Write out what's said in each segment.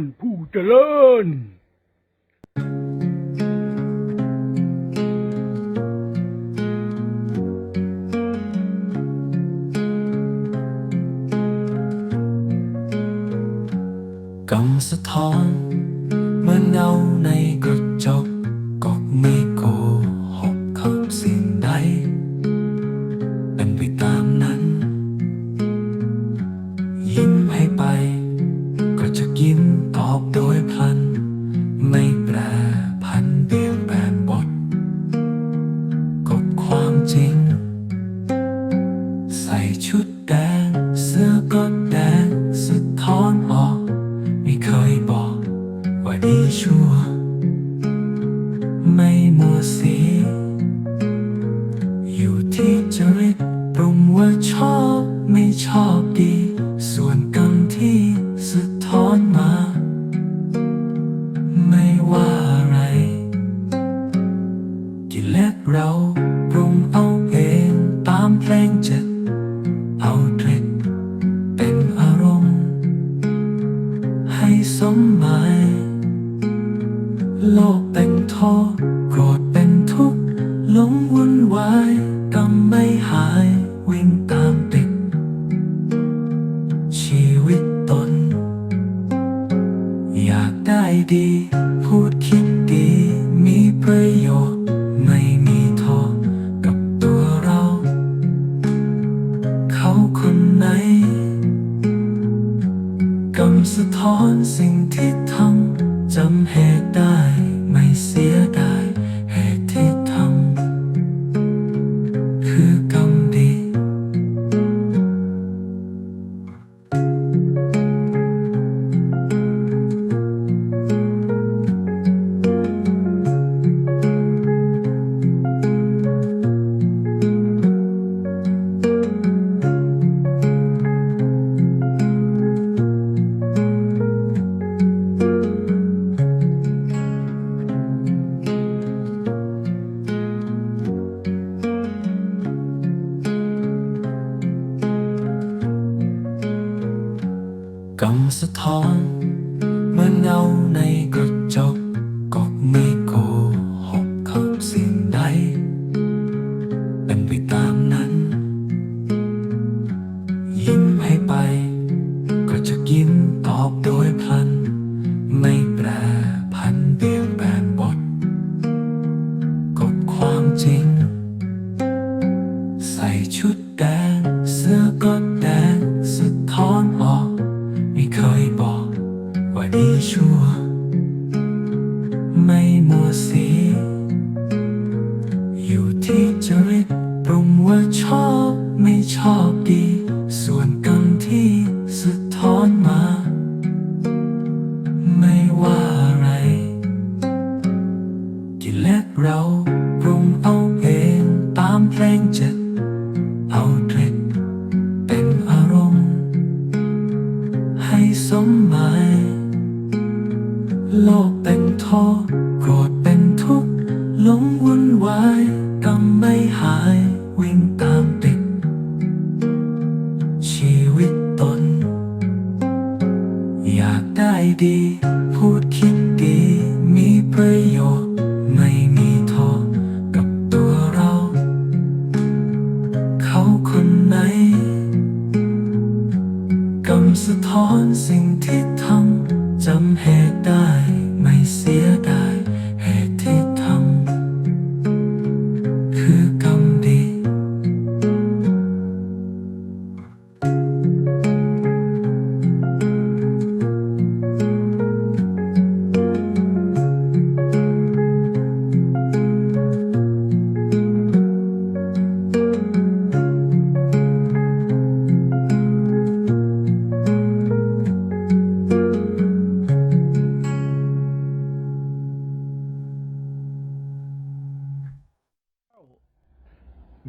านผู้เจริญกำสะท้อนเมื่อเงาในกระ หลงวุ่นวายกำไม่หายวิ่งตามติด ชีวิตตน อยากได้ดี พูดคิดดี มีประโยชน์ ไม่มีทษกับตัวเรา เขาคนไหนกำสะท้อนสิ่งที่ทำจำเหตุได้ไม่เสียดาย แดงสะท้อนออก ไม่เคยบอกว่าดีชั่ว ไม่มัวสี อยู่ที่จริตปรุงว่าชอบไม่ชอบดี ส่วนกรรมที่สะท้อนมา ไม่ว่าอะไร กิเลสเราปรุงเอาเองตามเพลงเจ็ด ด้ดี พูดคิด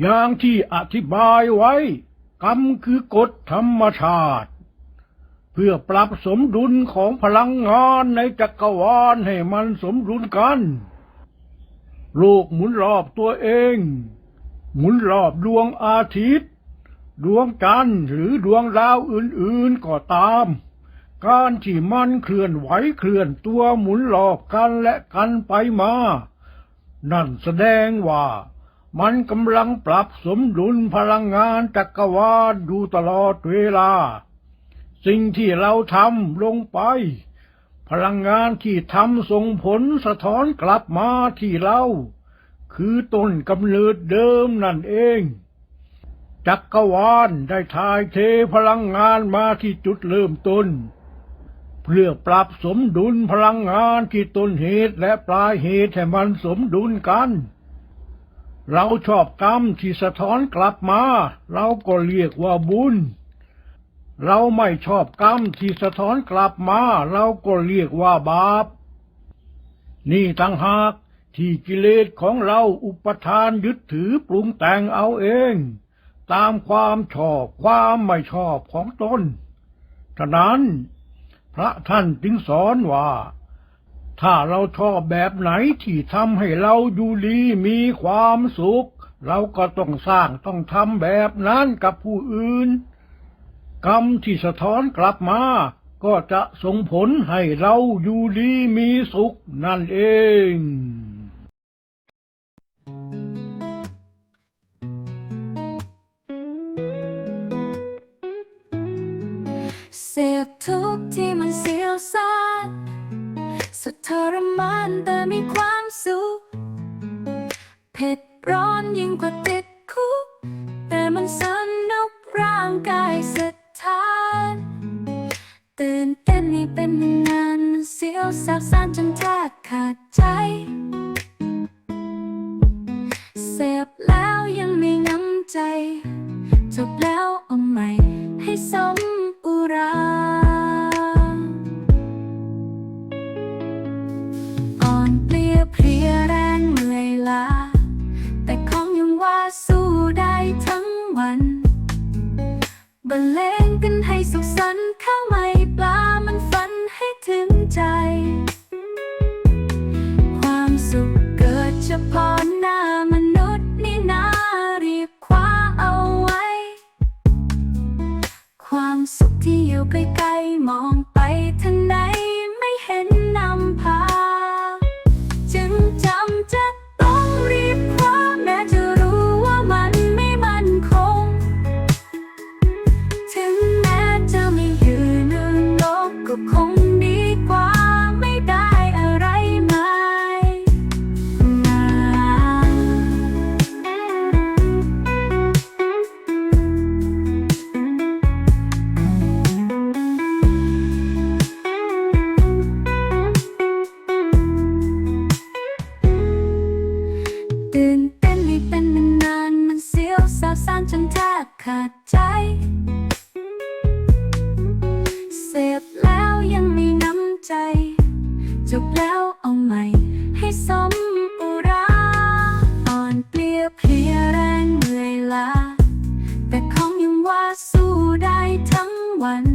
อย่างที่อธิบายไว้ กรรมคือกฎธรรมชาติ เพื่อปรับสมดุลของพลังงานในจักรวาลให้มันสมดุลกัน โลกหมุนรอบตัวเอง หมุนรอบดวงอาทิตย์ ดวงจันทร์หรือดวงดาวอื่นๆก็ตาม การที่มันเคลื่อนไหวเคลื่อนตัวหมุนหลอกกันและกันไปมา นั่นแสดงว่า มันกำลังปรับสมดุลพลังงานจักรวาลอยู่ตลอดเวลา สิ่งที่เราทำลงไป พลังงานที่ทำส่งผลสะท้อนกลับมาที่เรา คือต้นกำเนิดเดิมนั่นเอง จักรวาลได้ถ่ายเทพลังงานมาที่จุดเริ่มต้น เพื่อปรับสมดุลพลังงานที่ต้นเหตุและปลายเหตุให้มันสมดุลกัน เราชอบกรรมที่สะท้อนกลับมา เราก็เรียกว่าบุญ เราไม่ชอบกรรมที่สะท้อนกลับมา เราก็เรียกว่าบาป นี่ต่างหากที่กิเลสของเราอุปทานยึดถือปรุงแต่งเอาเอง ตามความชอบความไม่ชอบของตนฉะนั้น พระท่านจึงสอนว่า ถ้าเราชอบแบบไหนที่ทำให้เราอยู่ดีมีความสุข เราก็ต้องสร้างต้องทำแบบนั้นกับผู้อื่น กรรมที่สะท้อนกลับมา ก็จะส่งผลให้เราอยู่ดีมีสุขนั่นเองเสียทุกที่มันเสียวซาด สุดทรมานแต่มีความสุขเผ็ดร้อนยิ่งกว่าติดคุกแต่มันสนุกร่างกายสะท้านตื่นเต้นนี่เป็นนานเสียวสับสานจนแทบขาดใจเสพแล้วยังมีน้ำใจจบแล้ว ขาดใจ เสพแล้วยังมีน้ำใจ จบแล้วเอาใหม่ ให้สมอุราอ่อนเปลียเพลียแรงเมื่อยล้าแต่ของยังว่าสู้ได้ทั้งวัน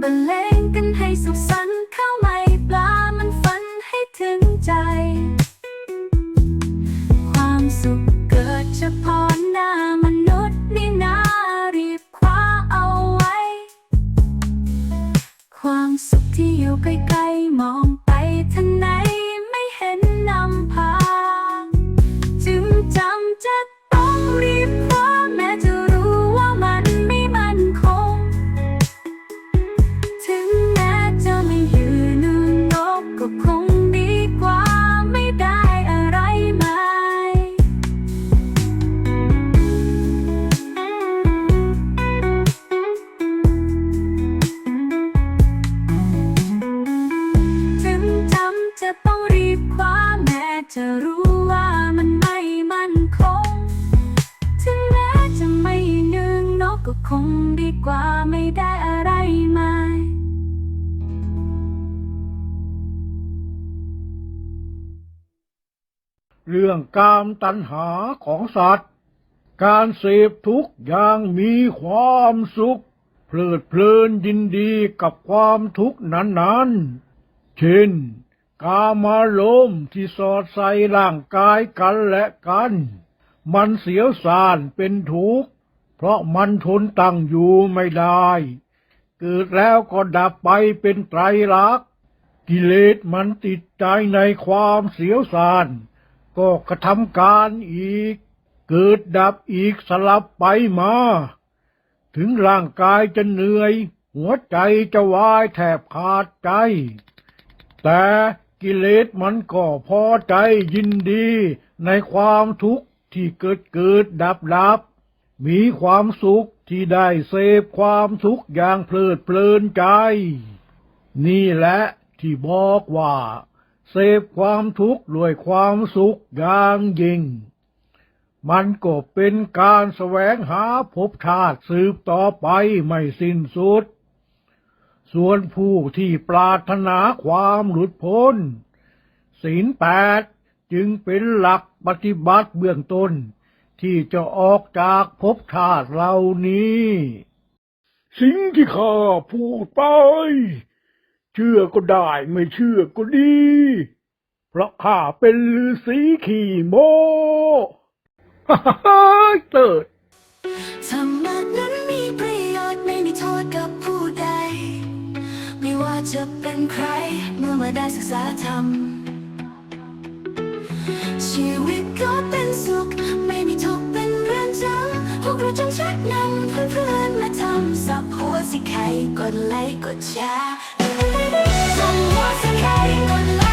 บรรเลงกันให้สุขสันต์ข้าวไม่ปลามันฝันให้ถึงใจ อยู่ใกล้ๆมอง จะรู้ว่ามันไม่มั่นคง ถึงแม้จะไม่นึ่งนกก็คงดีกว่าไม่ได้อะไรมาเรื่องกามตัณหาของสัตว์ การเสพทุกอย่างมีความสุข เพลิดเพลินยินดีกับความทุกข์นั้นๆ เช่น กามารมณ์ที่สอดใส่ร่างกายกันและกัน มันเสียวสานเป็นทุกข์ เพราะมันทนตั้งอยู่ไม่ได้ เกิดแล้วก็ดับไปเป็นไตรลักษณ์กิเลสมันติดใจในความเสียวสาน ก็กระทำการอีก เกิดดับอีกสลับไปมา ถึงร่างกายจะเหนื่อย หัวใจจะวายแทบขาดใจ แต่ กิเลสมันก็พอใจยินดี ในความทุกข์ที่เกิดเกิดดับดับ มีความสุขที่ได้เสพความสุขอย่างเพลิดเพลินใจ นี่แหละที่บอกว่า เสพความทุกข์ด้วยความสุขอย่างยิ่ง มันก็เป็นการแสวงหาภพชาติสืบต่อไปไม่สิ้นสุด ส่วนผู้ที่ปรารถนาความหลุดพ้น ศีลแปดจึงเป็นหลักปฏิบัติเบื้องต้น ที่จะออกจากภพชาติเหล่านี้ สิ่งที่ข้าพูดไป เชื่อก็ได้ไม่เชื่อก็ดี เพราะข้าเป็นฤาษีขี่โมฮ่าฮ่าเติด จะเป็นใครเมื่อมาได้ศึกษาธรรม ชีวิตก็เป็นสุข ไม่มีทุกข์เป็นเรื่องจำพวกเราจงชักนำเพื่อนๆมาทำสับหัวสิใครกดไลค์กดแชร์สับหัวสิใคร